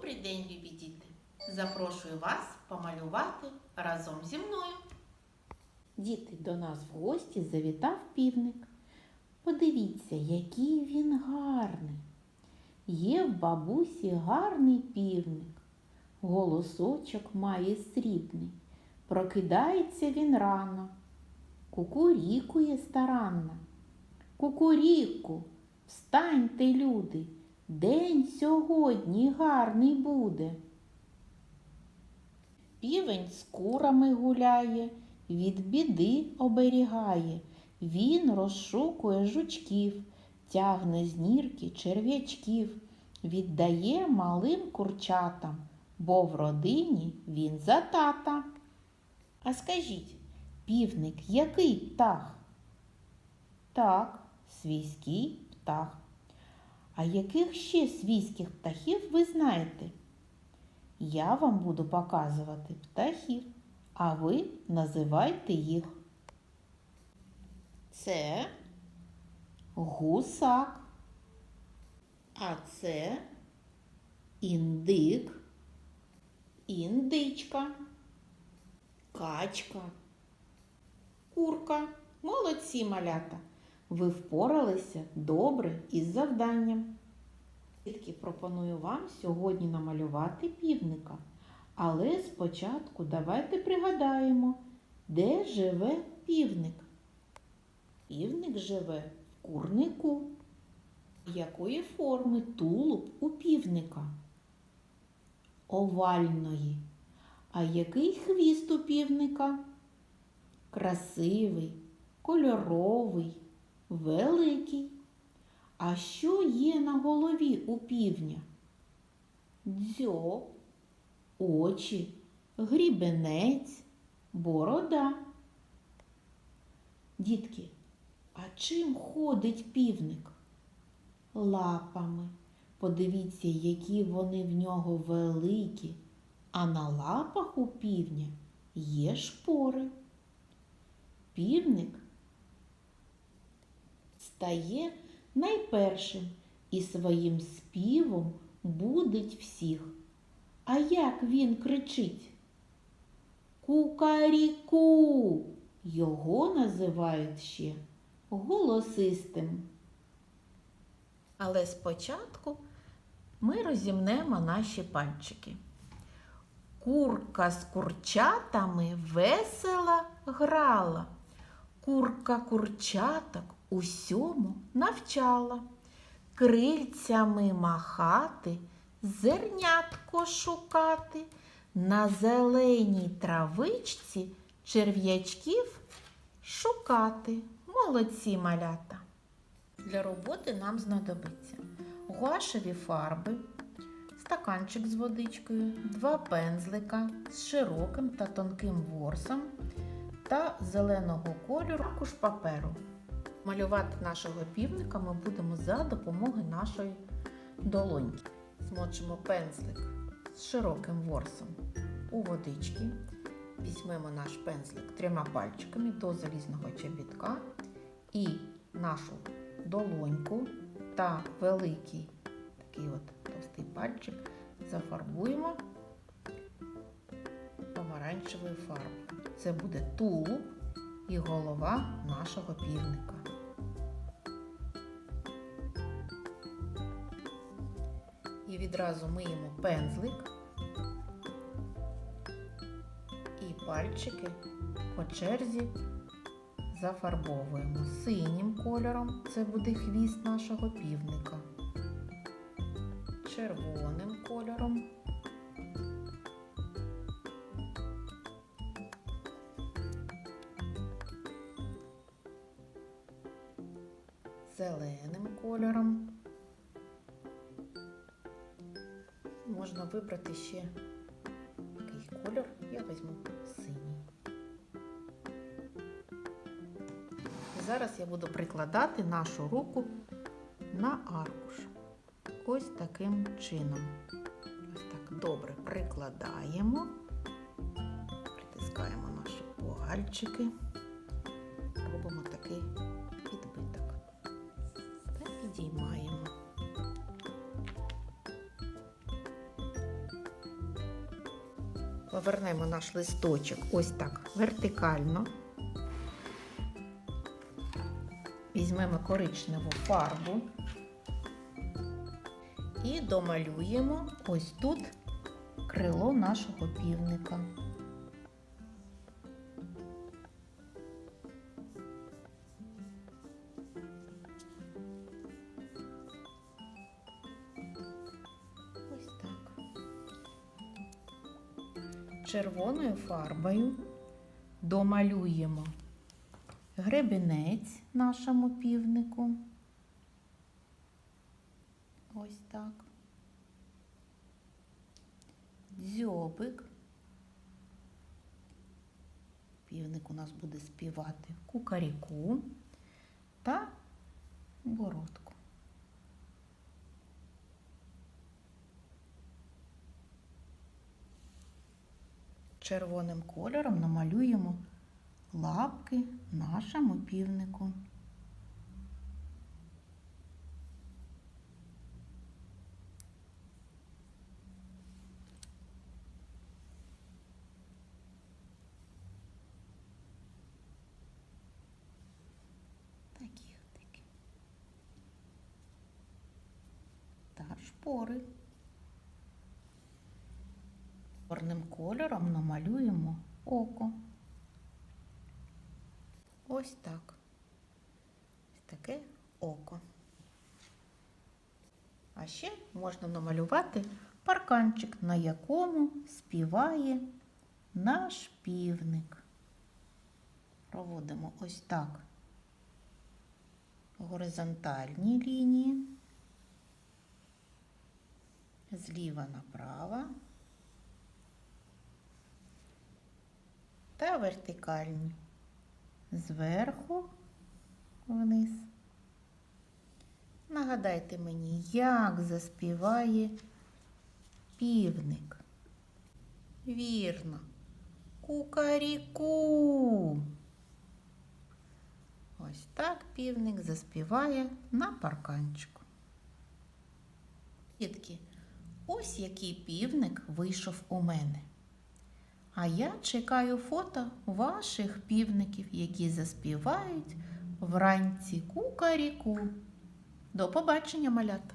Добрий день, любі діти! Запрошую вас помалювати разом зі мною. Діти, до нас в гості завітав півник. Подивіться, який він гарний. Є в бабусі гарний півник. Голосочок має срібний. Прокидається він рано. Кукурікує старанно. Кукуріку, встаньте, люди, день сьогодні гарний буде. Півень з курами гуляє, від біди оберігає. Він розшукує жучків, тягне з нірки черв'ячків, віддає малим курчатам, бо в родині він за тата. А скажіть, півник який птах? Так, свійський птах. А яких ще свійських птахів ви знаєте? Я вам буду показувати птахів, а ви називайте їх. Це гусак, а це індик, індичка, качка, курка. Молодці малята! Ви впоралися добре із завданням. Дітки, пропоную вам сьогодні намалювати півника. Але спочатку давайте пригадаємо, де живе півник. Півник живе в курнику. Якої форми тулуб у півника? Овальної. А який хвіст у півника? Красивий, кольоровий, великий. А що є на голові у півня? Дзьоб, очі, грібенець, борода. Дітки, а чим ходить півник? Лапами. Подивіться, які вони в нього великі, а на лапах у півня є шпори. Півник стає найпершим і своїм співом будить всіх. А як він кричить? Кукаріку. Його називають ще голосистим. Але спочатку ми розімнемо наші пальчики. Курка з курчатами весело грала. Курка курчаток усьому навчала. Крильцями махати, зернятко шукати, на зеленій травичці черв'ячків шукати. Молодці малята. Для роботи нам знадобиться гуашеві фарби, стаканчик з водичкою, два пензлика з широким та тонким ворсом та зеленого кольору куш паперу. Малювати нашого півника ми будемо за допомогою нашої долоньки. Змочимо пензлик з широким ворсом у водички. Візьмемо наш пензлик трьома пальчиками до залізного чобітка і нашу долоньку та великий такий от товстий пальчик зафарбуємо помаранчевою фарбою. Це буде тулуб і голова нашого півника. Відразу миємо пензлик і пальчики по черзі зафарбовуємо синім кольором, це буде хвіст нашого півника, червоним кольором. Зеленим кольором. Можна вибрати ще який кольор, я візьму синій. І зараз я буду прикладати нашу руку на аркуш. Ось таким чином. Ось так добре прикладаємо, притискаємо наші пальчики, Повернемо наш листочок ось так вертикально. Візьмемо коричневу фарбу і домалюємо ось тут крило нашого півника. Червоною фарбою домалюємо гребінець нашому півнику. Ось так. Дзьобик. Півник у нас буде співати кукаріку та бородку. Червоним кольором намалюємо лапки нашому півнику. Такі такі. Та шпори. Чорним кольором намалюємо око. Ось так. Ось таке око. А ще можна намалювати парканчик, на якому співає наш півник. Проводимо ось так горизонтальні лінії, зліва направо та вертикальні зверху вниз. Нагадайте мені, як заспіває півник. Вірно. Кукаріку. Ось так півник заспіває на парканчику. Дітки, ось який півник вийшов у мене. А я чекаю фото ваших півників, які заспівають вранці кукаріку. До побачення, малята!